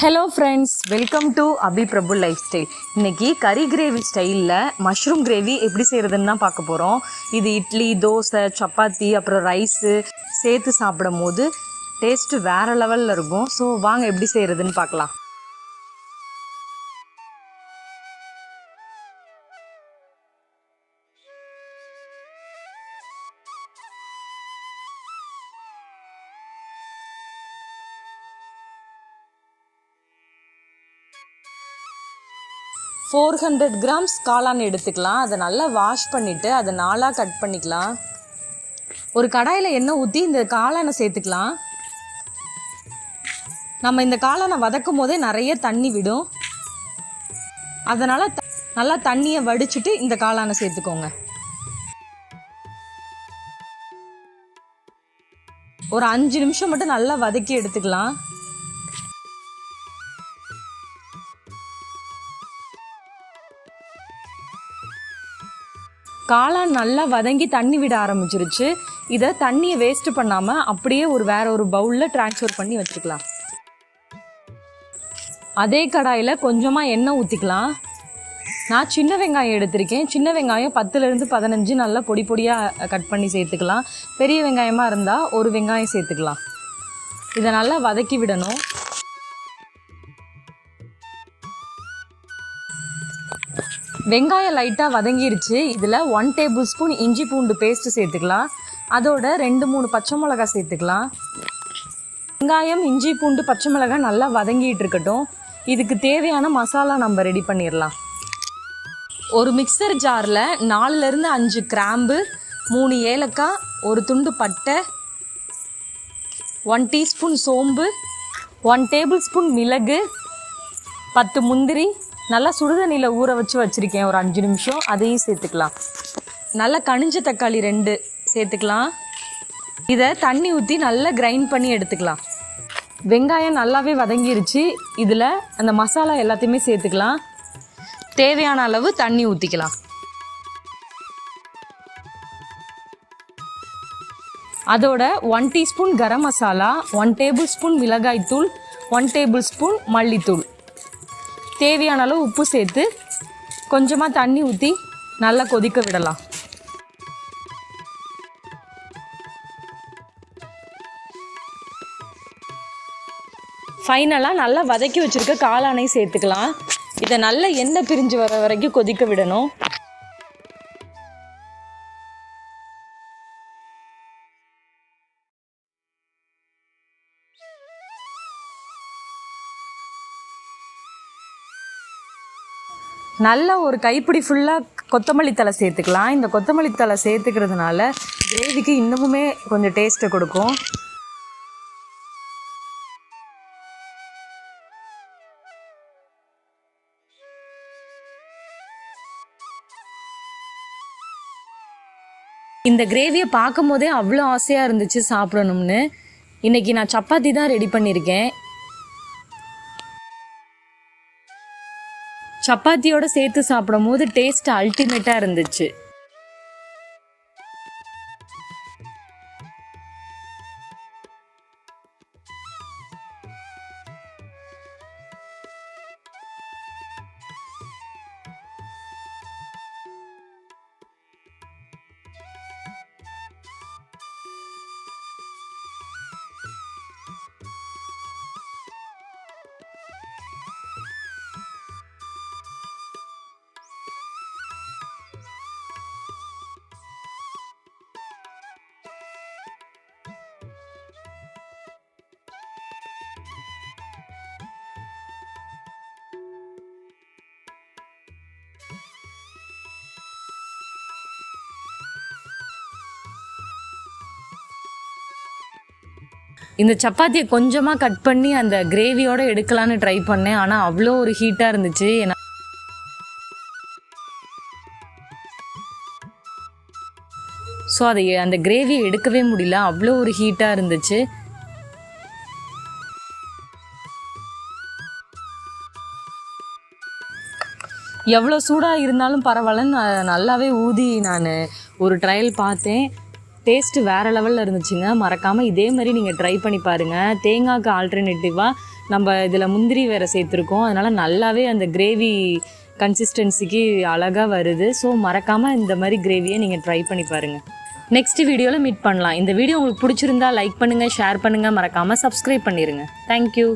Hello friends welcome to Abi Prabhu lifestyle இன்றைக்கி கறி gravy ஸ்டைலில் மஷ்ரூம் கிரேவி எப்படி செய்கிறதுன்னு தான் பார்க்க போகிறோம் இது இட்லி தோசை சப்பாத்தி அப்புறம் ரைஸு சேர்த்து சாப்பிடும் போது டேஸ்ட்டு வேறு லெவலில் இருக்கும். ஸோ வாங்க எப்படி செய்கிறதுன்னு பார்க்கலாம். ஃபோர் ஹண்ட்ரட் கிராம்ஸ் காளான் எடுத்துக்கலாம். அதை நல்லா வாஷ் பண்ணிவிட்டு அதை நாலாக கட் பண்ணிக்கலாம். ஒரு கடாயில் எண்ணெய் ஊற்றி இந்த காளானை சேர்த்துக்கலாம். நம்ம இந்த காளானை வதக்கும் போதே நிறைய தண்ணி விடும். அதனால் த- நல்லா தண்ணியை வடிச்சிட்டு இந்த காளானை சேர்த்துக்கோங்க. ஒரு அஞ்சு நிமிஷம் மட்டும் நல்லா வதக்கி எடுத்துக்கலாம். காளான் நல்லா வதங்கி தண்ணி விட ஆரம்பிச்சிருச்சு. இதை தண்ணியை வேஸ்ட் பண்ணாமல் அப்படியே ஒரு வேற ஒரு பவுலில் டிரான்ஸ்ஃபர் பண்ணி வச்சுக்கலாம். அதே கடாயில் கொஞ்சமாக எண்ணெய் ஊற்றிக்கலாம் நான் சின்ன வெங்காயம் எடுத்திருக்கேன். சின்ன வெங்காயம் பத்துலேருந்து பதினஞ்சு நல்லா பொடி பொடியாக கட் பண்ணி சேர்த்துக்கலாம். பெரிய வெங்காயமாக இருந்தால் ஒரு வெங்காயம் சேர்த்துக்கலாம். இதை நல்லா வதக்கி விடணும். வெங்காயம் லைட்டாக வதங்கிருச்சு. இதில் ஒன் டேபிள் ஸ்பூன் இஞ்சி பூண்டு பேஸ்ட் சேர்த்துக்கலாம். அதோட ரெண்டு மூணு பச்சை மிளகாய் சேர்த்துக்கலாம். வெங்காயம் இஞ்சி பூண்டு பச்சை மிளகாய் நல்லா வதங்கிட்டு இருக்கட்டும். இதுக்கு தேவையான மசாலா நம்ம ரெடி பண்ணிடலாம். ஒரு மிக்சர் ஜாரில் நாலுலேருந்து அஞ்சு கிராம்பு மூணு ஏலக்காய் ஒரு துண்டு பட்டை ஒன் டீஸ்பூன் சோம்பு ஒன் டேபிள் ஸ்பூன் மிளகு பத்து முந்திரி நல்லா சுடுதண்ணியில் ஊற வச்சு வச்சுருக்கேன் ஒரு அஞ்சு நிமிஷம். அதையும் சேர்த்துக்கலாம். நல்லா கனிஞ்ச தக்காளி ரெண்டு சேர்த்துக்கலாம். இதை தண்ணி ஊற்றி நல்லா கிரைண்ட் பண்ணி எடுத்துக்கலாம். வெங்காயம் நல்லாவே வதங்கிருச்சு. இதில் அந்த மசாலா எல்லாத்தையுமே சேர்த்துக்கலாம். தேவையான அளவு தண்ணி ஊற்றிக்கலாம் அதோட one teaspoon garam masala one tablespoon மிளகாய்த்தூள் ஒன் டேபிள் ஸ்பூன் மல்லித்தூள். தேவையான அளவு உப்பு சேர்த்து கொஞ்சமாக தண்ணி ஊற்றி நல்லா கொதிக்க விடலாம். ஃபைனலாக நல்லா வதக்கி வச்சுருக்க காளானை சேர்த்துக்கலாம். இதை நல்லா எண்ணெய் பிரிஞ்சு வர வரைக்கும் கொதிக்க விடணும். நல்ல ஒரு கைப்பிடி ஃபுல்லாக கொத்தமல்லி தழை சேர்த்துக்கலாம். இந்த கொத்தமல்லி தலை சேர்த்துக்கிறதுனால கிரேவிக்கு இன்னமுமே கொஞ்சம் டேஸ்ட்டை கொடுக்கும். இந்த கிரேவியை பார்க்கும் போதே அவ்வளோ ஆசையாக இருந்துச்சு சாப்பிடணும்னு. இன்னைக்கு நான் சப்பாத்தி தான் ரெடி பண்ணியிருக்கேன். சப்பாத்தியோட சேர்த்து சாப்பிடும் போது டேஸ்ட் அல்டிமேட்டாக இருந்துச்சு. இந்த சப்பாத்தியை கொஞ்சமாக கட் பண்ணி அந்த கிரேவியோட எடுக்கலான்னு ட்ரை பண்ணேன். ஆனால் அவ்வளோ ஒரு ஹீட்டாக இருந்துச்சு. ஸோ அதை அந்த கிரேவியை எடுக்கவே முடியல. அவ்வளோ ஒரு ஹீட்டாக இருந்துச்சு. எவ்வளோ சூடாக இருந்தாலும் பரவாயில்லன்னு நல்லாவே ஊதி நான் ஒரு ட்ரையல் பார்த்தேன். டேஸ்ட்டு வேறு லெவலில் இருந்துச்சுங்க. மறக்காமல் இதே மாதிரி நீங்கள் ட்ரை பண்ணி பாருங்கள் தேங்காய்க்கு ஆல்டர்னேட்டிவாக நம்ம இதில் முந்திரி வேறு சேர்த்துருக்கோம். அதனால் நல்லாவே அந்த கிரேவி கன்சிஸ்டன்சிக்கு அழகாக வருது. ஸோ மறக்காமல் இந்த மாதிரி கிரேவியை நீங்கள் ட்ரை பண்ணி பாருங்கள் நெக்ஸ்ட் வீடியோவில் மீட் பண்ணலாம். இந்த வீடியோ உங்களுக்கு பிடிச்சிருந்தா லைக் பண்ணுங்கள் ஷேர் பண்ணுங்கள் மறக்காமல் சப்ஸ்கிரைப் பண்ணிடுங்க தேங்க்யூ